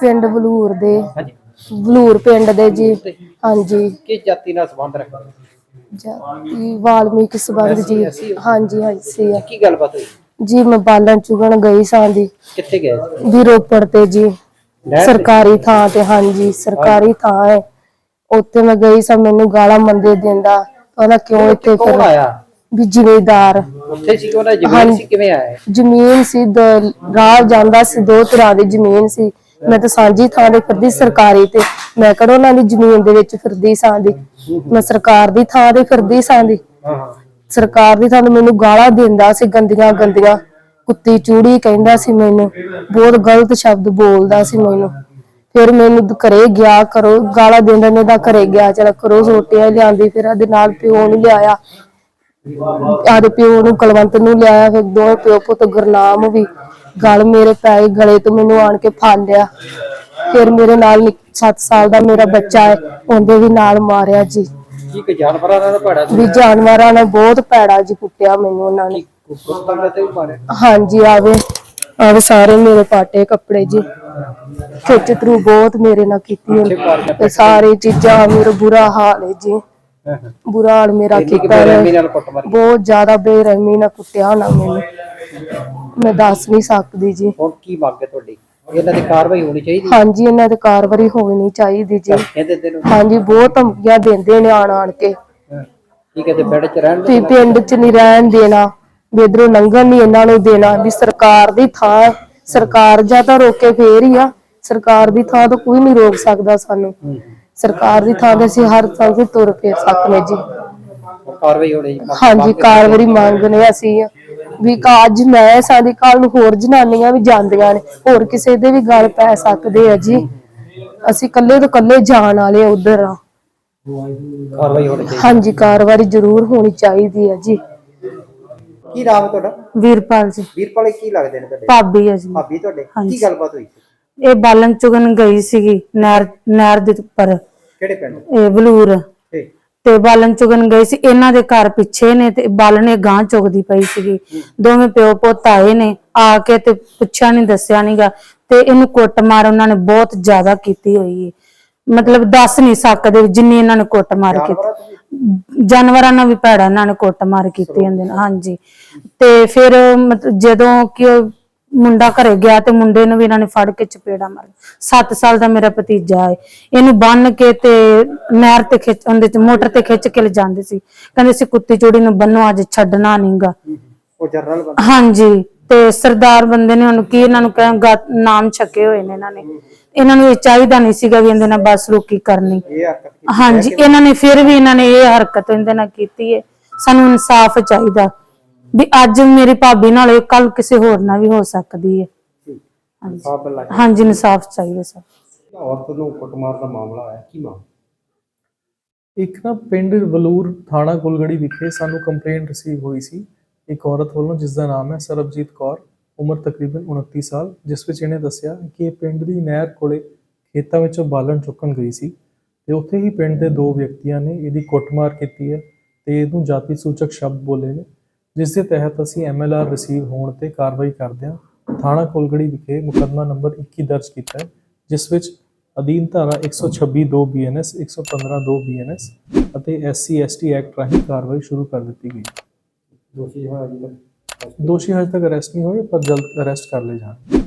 ਪਿੰਡ ਬਲੂਰ ਦੇ। ਹਾਂਜੀ ਬਲੂਰ ਪਿੰਡ ਦੇ ਜੀ। ਹਾਂਜੀ। ਕਿਸ ਜਾਤੀ ਨਾਲ ਸੰਬੰਧ ਰੱਖਦੇ ਜਾਤੀ ਵਾਲਮੀਕ ਸਬੰਧ ਜੀ। ਹਾਂਜੀ ਹਾਂਜੀ। ਕੀ ਗੱਲਬਾਤ ਹੋਈ? ਜੀ ਮੈਂ ਬਾਲਣ ਚੁਗਣ ਗਈ ਸਾਂ ਦੀ ਕਿੱਥੇ ਗਏ ਸੀ? ਵੀ ਰੋਪੜ ਤੇ ਜੀ। ਨਹਿਰ ਤੇ? ਸਰਕਾਰੀ ਥਾਂ ਤੇ ਹਾਂਜੀ ਸਰਕਾਰੀ ਥਾਂ ਹੈ। ਉੱਥੇ ਮੈਂ ਗਈ ਸਾਂ ਮੈਨੂੰ ਗਾਲਾਂ ਮੰਦੇ ਦਿੰਦਾ। ਕਹਿੰਦਾ ਕਿਉਂ ਇੱਥੇ ਕੌਣ ਫਿਰ? ਆਇਆ? ਵੀ ਜ਼ਿਮੀਦਾਰ। ਉੱਥੇ ਸੀ ਕਿ ਉਹਨਾਂ ਜ਼ਮੀਨ ਹਾਂਜੀ। ਸੀ ਕਿਵੇਂ ਆਇਆ ਜ਼ਮੀਨ ਸੀ ਦ- ਰਾਹ ਜਾਂਦਾ ਸੀ ਦੋ ਤਰ੍ਹਾਂ ਦੀ ਜ਼ਮੀਨ ਸੀ। ਮੈਂ ਤਾਂ ਸਾਂਝੀ ਥਾਂ ਦੇ ਫਿਰਦੀ ਸਰਕਾਰੀ ਤੇ। ਮੈਂ ਕਿਹੜਾ ਉਹਨਾਂ ਦੀ ਜ਼ਮੀਨ ਦੇ ਵਿੱਚ ਫਿਰਦੀ ਸਾਂ ਦੀ। ਮੈਂ ਸਰਕਾਰ ਦੀ ਥਾਂ ਤੇ ਫਿਰਦੀ ਸਾਂ ਦੀ। ਸਰਕਾਰ ਦੀ ਥਾਂ ਤੇ ਮੈਨੂੰ ਗਾਲਾਂ ਦਿੰਦਾ ਸੀ ਗੰਦੀਆਂ ਗੰਦੀਆਂ। ਕੁੱਤੀ ਚੂੜੀ ਕਹਿੰਦਾ ਸੀ ਮੈਨੂੰ। ਬਹੁਤ ਗਲਤ ਸ਼ਬਦ ਬੋਲਦਾ ਸੀ ਮੈਨੂੰ। ਫਿਰ ਮੈਨੂੰ ਘਰੇ ਗਿਆ ਕਰੋ ਗਾਲਾਂ ਦਿੰਦਾ ਨੇ ਦਾ ਘਰੇ ਗਿਆ ਚਲ ਕਰੋ ਰੋਟੀਆਂ ਲਿਆਂਦੀ ਫਿਰ ਉਹਦੇ ਨਾਲ ਪਿਓ ਨੂੰ ਲਿਆਇਆ। ਆਦੇ ਪਿਓ ਨੂੰ ਕੁਲਵੰਤ ਨੂੰ ਲਿਆਇਆ ਫਿਰ ਦੋਵੇਂ ਪਿਓ ਪੁੱਤ ਗੁਰਨਾਮ ਵੀ। ਗਲ ਮੇਰੇ ਪੈ ਗਲੇ ਤੋਂ ਮੈਨੂੰ ਆਣ ਕੇ ਫੜ ਲਿਆ। ਫਿਰ ਮੇਰੇ ਨਾਲ 7 ਸਾਲ ਦਾ ਮੇਰਾ ਬੱਚਾ ਹੈ ਉਹਦੇ ਵੀ ਨਾਲ ਮਾਰਿਆ ਜੀ। ਕੀ ਜਾਨਵਰਾਂ ਦਾ ਭੜਾ ਵੀ ਜਾਨਵਰਾਂ ਨੇ ਬਹੁਤ ਭੈੜਾ ਜੀ ਕੁੱਟਿਆ ਮੈਨੂੰ ਉਹਨਾਂ ਨੇ। ਕੁੱਤਾ ਤੇ ਵੀ ਮਾਰੇ ਹਾਂਜੀ ਆਵੇ ਆਵੇ ਸਾਰੇ ਮੇਰੇ ਪਾਟੇ ਕੱਪੜੇ ਜੀ। ਖਿੱਚ ਤਰੂ ਬਹੁਤ ਮੇਰੇ ਨਾਲ ਕੀਤੀ ਉਹਨੇ। ਤੇ ਸਾਰੀ ਚੀਜ਼ਾਂ ਮੇਰਾ ਬੁਰਾ ਹਾਲ ਹੈ ਜੀ। ਬੁਰਾ ਹਾਲ ਮੇਰਾ ਕੀਤਾ ਨਾਲ ਬਹੁਤ ਜ਼ਿਆਦਾ ਬੇਰਹਿਮੀ ਨਾਲ ਕੁੱਟਿਆ ਨਾ ਮੈਨੂੰ। ਮੈਂ ਦੱਸ ਨਹੀਂ ਸਕਦੀ ਜੀ। ਹੁਣ ਕੀ ਮੰਗ ਹੈ ਤੁਹਾਡੀ? ਇਹਨਾਂ ਦੀ ਕਾਰਵਾਈ ਹੋਣੀ ਚਾਹੀਦੀ ਹਾਂਜੀ ਇਹਨਾਂ ਤੇ ਕਾਰਵਾਈ ਹੋਣੀ ਚਾਹੀਦੀ ਜੀ। ਕਹਿੰਦੇ ਤੈਨੂੰ ਹਾਂਜੀ ਬਹੁਤ ਧਮਕੀਆਂ ਦਿੰਦੇ ਨੇ ਆਣ ਆਣ ਕੇ। ਕੀ ਕਹਿੰਦੇ ਬੈਠ ਚ ਰਹਿਣ ਵੀ ਪਿੰਡ 'ਚ ਨਹੀਂ ਰਹਿਣ ਦੇਣਾ ਇੱਧਰੋਂ ਲੰਘਣ ਨਹੀਂ ਇਹਨਾਂ ਨੂੰ ਦੇਣਾ ਵੀ ਸਰਕਾਰ ਦੀ ਥਾਂ ਸਰਕਾਰ ਜਾਂ ਤਾਂ ਰੋਕੇ ਫੇਰ ਹੀ ਆ। ਸਰਕਾਰ ਦੀ ਥਾਂ ਤੋਂ ਕੋਈ ਨਹੀਂ ਰੋਕ ਸਕਦਾ ਸਾਨੂੰ। ਸਰਕਾਰ ਦੀ ਥਾਂ ਤੇ ਅਸੀਂ ਹਰ ਥਾਂ ਤੇ ਤੁਰ ਫੇਰ ਸਕਦੇ ਜੀ। ਕਾਰਵਾਈ ਹੋਣੀ ਹਾਂਜੀ ਕਾਰਵਾਈ ਮੰਗਨੇ ਅਸੀਂ। ਵੀ ਅੱਜ ਮੈਂ ਸਾਡੀ ਕੱਲ ਨੂੰ ਹੋਰ ਜਨਾਨੀਆਂ ਵੀ ਜਾਂਦੀਆਂ ਨੇ। ਹੋਰ ਕਿਸੇ ਦੇ ਵੀ ਗੱਲ ਪੈ ਸਕਦੇ ਆ ਜੀ। ਅਸੀਂ ਕੱਲੇ ਤੋਂ ਕੱਲੇ ਜਾਣ ਵਾਲੇ ਉਧਰ ਆ। ਕਾਰਵਾਈ ਹੋਣੀ ਚਾਹੀਦੀ। ਹਾਂਜੀ ਕਾਰਵਾਈ ਜ਼ਰੂਰ ਹੋਣੀ ਚਾਹੀਦੀ ਹੈ ਜੀ। ਕੀ ਨਾਮ ਹੈ ਤੁਹਾਡਾ? ਵੀਰਪਾਲ ਜੀ। ਵੀਰਪਾਲ ਕੀ ਲੱਗਦੇ ਨੇ ਤੁਹਾਡੇ? ਭਾਬੀ ਹੈ ਜੀ। ਭਾਬੀ ਤੁਹਾਡੇ। ਕੀ ਗੱਲਬਾਤ ਹੋਈ ਸੀ? ਇਹ ਬਾਲਣ ਚੁਗਣ ਗਈ ਸੀਗੀ ਨਹਿਰ ਨਹਿਰ ਦੇ ਉੱਪਰ। ਕਿਹੜੇ ਪਿੰਡ? ਇਹ ਬਲੂਰ ਤੇ ਤੇ ਬਾਲਣ ਚੁਗਣ ਗਈ ਸੀ ਇਹਨਾਂ ਦੇ ਘਰ ਪਿੱਛੇ ਨੇ ਤੇ ਬਾਲਣ ਗਾਂ ਚੁਗਦੀ ਪਈ ਸੀਗੀ। ਦੋਵੇਂ ਪਿਓ ਪੁੱਤ ਆਏ ਨੇ ਆ ਕੇ ਤੇ ਪੁੱਛਿਆ ਨਹੀਂ ਦੱਸਿਆ ਨਹੀਂਗਾ ਤੇ ਇਹਨੂੰ ਕੁੱਟਮਾਰ ਉਹਨਾਂ ਨੇ ਬਹੁਤ ਜ਼ਿਆਦਾ ਕੀਤੀ ਹੋਈ ਹੈ ਮਤਲਬ ਦੱਸ ਨਹੀਂ ਸਕਦੇ ਜਿੰਨੀ ਇਹਨਾਂ ਨੇ ਕੁੱਟਮਾਰ ਕੀਤੀ। ਜਾਨਵਰਾਂ ਨਾਲ ਵੀ ਭੈੜਾ ਇਹਨਾਂ ਨੇ ਕੁੱਟਮਾਰ ਕੀਤੀ ਹੁੰਦੇ ਨੇ ਹਾਂਜੀ। ਤੇ ਫਿਰ ਜਦੋਂ ਕਿ ਮੁੰਡਾ ਘਰੇ ਗਿਆ ਤੇ ਮੁੰਡੇ ਨੂੰ ਵੀ ਇਹਨਾਂ ਨੇ ਫੜ ਕੇ ਚਪੇੜਾ ਮਾਰ 7 ਸਾਲ ਦਾ ਮੇਰਾ ਭਤੀਜਾ ਹੈ। ਇਹਨੂੰ ਬੰਨ ਕੇ ਤੇ ਨਹਿਰ ਤੇ ਖਿੱਚ ਉਹਦੇ ਤੇ ਮੋਟਰ ਤੇ ਖਿੱਚ ਕੇ ਲੈ ਜਾਂਦੇ ਸੀ। ਕਹਿੰਦੇ ਸੀ ਕੁੱਤੀ ਚੂੜੀ ਨੂੰ ਬੰਨੋ ਅੱਜ ਛੱਡਣਾ ਨਹੀਂਗਾ ਉਹ ਜਰਨਲ ਬੰਦਾ। ਹਾਂਜੀ ਤੇ ਸਰਦਾਰ ਬੰਦੇ ਨੇ ਉਹਨੂੰ ਕੀ ਇਹਨਾਂ ਨੂੰ ਕਹਿ ਗਾ- ਨਾਮ ਛਕੇ ਹੋਏ ਨੇ ਇਹਨਾਂ ਨੇ। ਇਹਨਾਂ ਨੂੰ ਇਹ ਚਾਹੀਦਾ ਨਹੀਂ ਸੀਗਾ ਵੀ ਇਹਦੇ ਨਾਲ ਬਸ ਰੋਕੀ ਕਰਨੀ। ਇਹ ਹਰਕਤ ਕੀਤੀ ਹਾਂਜੀ ਇਹਨਾਂ ਨੇ ਫਿਰ ਵੀ ਇਹਨਾਂ ਨੇ ਇਹ ਹਰਕਤ ਇਹਦੇ ਨਾਲ ਕੀਤੀ ਹੈ। ਸਾਨੂੰ ਇਨਸਾਫ ਚਾਹੀਦਾ। ਵੀ ਅੱਜ ਮੇਰੀ ਭਾਬੀ ਨਾਲ ਕੱਲ ਕਿਸੇ ਹੋਰ ਨਾਲ ਵੀ ਹੋ ਸਕਦੀ ਹੈ। ਹਾਂਜੀ ਇਨਸਾਫ ਚਾਹੀਦਾ ਸਰ ਔਰਤ ਨੂੰ ਕੁੱਟਮਾਰ ਦਾ ਮਾਮਲਾ ਆਇਆ ਕੀ ਮਾਮਲਾ? ਇੱਕ ਨਾ ਪਿੰਡ ਵਲੂਰ ਥਾਣਾ ਕੁਲਗੜੀ ਵਿਖੇ ਸਾਨੂੰ ਕੰਪਲੇਂਟ ਰਿਸੀਵ ਹੋਈ ਸੀ। ਇੱਕ ਔਰਤ ਵੱਲੋਂ ਜਿਸ ਦਾ ਨਾਮ ਹੈ ਸਰਬਜੀਤ ਕੌਰ ਉਮਰ ਤਕਰੀਬਨ 29 ਸਾਲ ਜਿਸ ਵਿੱਚ ਇਹਨੇ ਦੱਸਿਆ ਕਿ ਇਹ ਪਿੰਡ ਦੀ ਨਹਿਰ ਕੋਲੇ ਖੇਤਾਂ ਵਿੱਚੋਂ ਬਾਲਣ ਚੁੱਕਣ ਗਈ ਸੀ ਤੇ ਉੱਥੇ ਹੀ ਪਿੰਡ ਦੇ ਦੋ ਵਿਅਕਤੀਆਂ ਨੇ ਇਹਦੀ ਕੁੱਟਮਾਰ ਕੀਤੀ ਹੈ ਤੇ ਇਹਨੂੰ ਜਾਤੀ ਸੂਚਕ ਸ਼ਬਦ ਬੋਲੇ ਨੇ। ਜਿਸ ਦੇ ਤਹਿਤ ਅਸੀਂ ਐਮਐਲਆਰ ਰਿਸੀਵ ਹੋਣ ਤੇ ਕਾਰਵਾਈ ਕਰਦੇ ਹਾਂ। ਥਾਣਾ ਕੁਲਗੜੀ ਵਿਖੇ ਮੁਕੱਦਮਾ ਨੰਬਰ 21 ਦਰਜ ਕੀਤਾ ਹੈ ਜਿਸ ਵਿੱਚ ਅਧੀਨ ਧਾਰਾ 126 2 ਬੀਐਨਐਸ 115 2 ਬੀਐਨਐਸ ਅਤੇ ਐਸਸੀ ਐਸਟੀ ਐਕਟ ਰਾਹੀਂ ਕਾਰਵਾਈ ਸ਼ੁਰੂ ਕਰ ਦਿੱਤੀ ਗਈ। ਦੋਸ਼ੀ ਹੈ ਅਜੇ ਤੱਕ ਦੋਸ਼ੀ ਹਜੇ ਤੱਕ ਅਰੈਸਟ ਨਹੀਂ ਹੋਏ ਪਰ ਜਲਦ ਅਰੈਸਟ ਕਰ ਲਏ ਜਾਣਗੇ